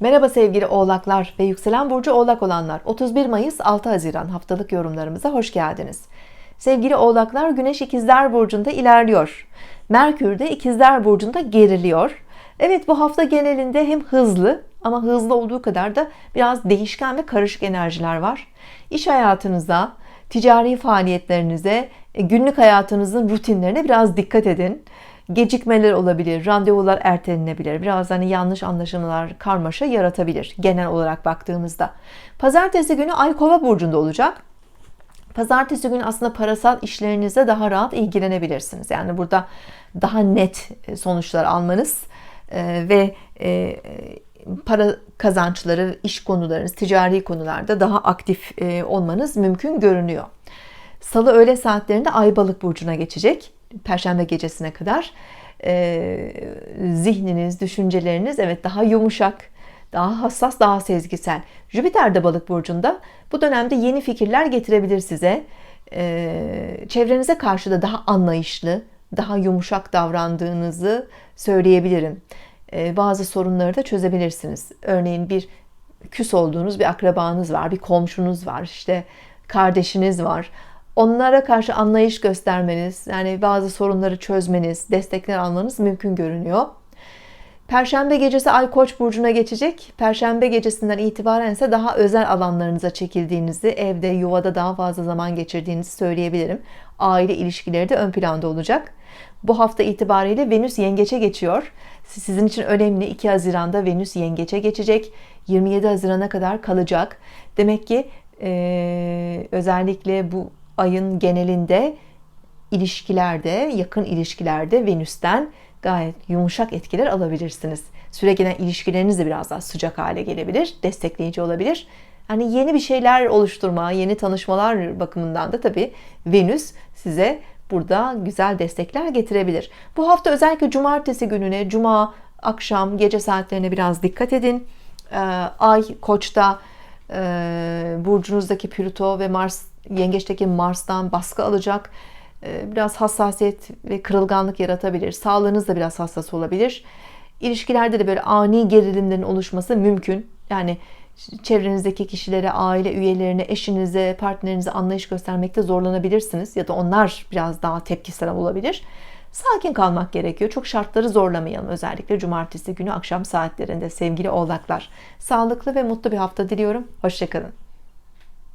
Merhaba sevgili oğlaklar ve yükselen burcu oğlak olanlar. 31 Mayıs 6 Haziran haftalık yorumlarımıza hoş geldiniz. Sevgili oğlaklar Güneş ikizler burcunda ilerliyor. Merkür de ikizler burcunda geriliyor. Evet bu hafta genelinde hem hızlı ama hızlı olduğu kadar da biraz değişken ve karışık enerjiler var. İş hayatınıza ticari faaliyetlerinize günlük hayatınızın rutinlerine biraz dikkat edin gecikmeler olabilir, randevular ertelenebilir. Biraz hani yanlış anlaşılmalar, karmaşa yaratabilir genel olarak baktığımızda. Pazartesi günü Ay Kova burcunda olacak. Pazartesi günü aslında parasal işlerinizde daha rahat ilgilenebilirsiniz. Yani burada daha net sonuçlar almanız e, ve e, para kazançları, iş konularınız, ticari konularda daha aktif e, olmanız mümkün görünüyor. Salı öğle saatlerinde Ay Balık burcuna geçecek. Perşembe gecesine kadar e, zihniniz, düşünceleriniz evet daha yumuşak, daha hassas, daha sezgisel. Jüpiter de balık burcunda. Bu dönemde yeni fikirler getirebilir size. E, çevrenize karşı da daha anlayışlı, daha yumuşak davrandığınızı söyleyebilirim. E, bazı sorunları da çözebilirsiniz. Örneğin bir küs olduğunuz bir akrabanız var, bir komşunuz var, işte kardeşiniz var onlara karşı anlayış göstermeniz, yani bazı sorunları çözmeniz, destekler almanız mümkün görünüyor. Perşembe gecesi Ay Koç burcuna geçecek. Perşembe gecesinden itibaren ise daha özel alanlarınıza çekildiğinizi, evde, yuvada daha fazla zaman geçirdiğinizi söyleyebilirim. Aile ilişkileri de ön planda olacak. Bu hafta itibariyle Venüs yengeçe geçiyor. Sizin için önemli 2 Haziran'da Venüs yengeçe geçecek. 27 Haziran'a kadar kalacak. Demek ki ee, özellikle bu ayın genelinde ilişkilerde, yakın ilişkilerde Venüs'ten gayet yumuşak etkiler alabilirsiniz. Süre gelen ilişkileriniz de biraz daha sıcak hale gelebilir, destekleyici olabilir. Hani yeni bir şeyler oluşturma, yeni tanışmalar bakımından da tabii Venüs size burada güzel destekler getirebilir. Bu hafta özellikle cumartesi gününe, cuma akşam, gece saatlerine biraz dikkat edin. Ee, Ay Koç'ta burcunuzdaki Plüto ve Mars yengeçteki Mars'tan baskı alacak. Ee, biraz hassasiyet ve kırılganlık yaratabilir. Sağlığınız da biraz hassas olabilir. İlişkilerde de böyle ani gerilimlerin oluşması mümkün. Yani çevrenizdeki kişilere, aile üyelerine, eşinize, partnerinize anlayış göstermekte zorlanabilirsiniz ya da onlar biraz daha tepkisel olabilir. Sakin kalmak gerekiyor. Çok şartları zorlamayalım. Özellikle cumartesi günü akşam saatlerinde sevgili oğlaklar. Sağlıklı ve mutlu bir hafta diliyorum. Hoşçakalın.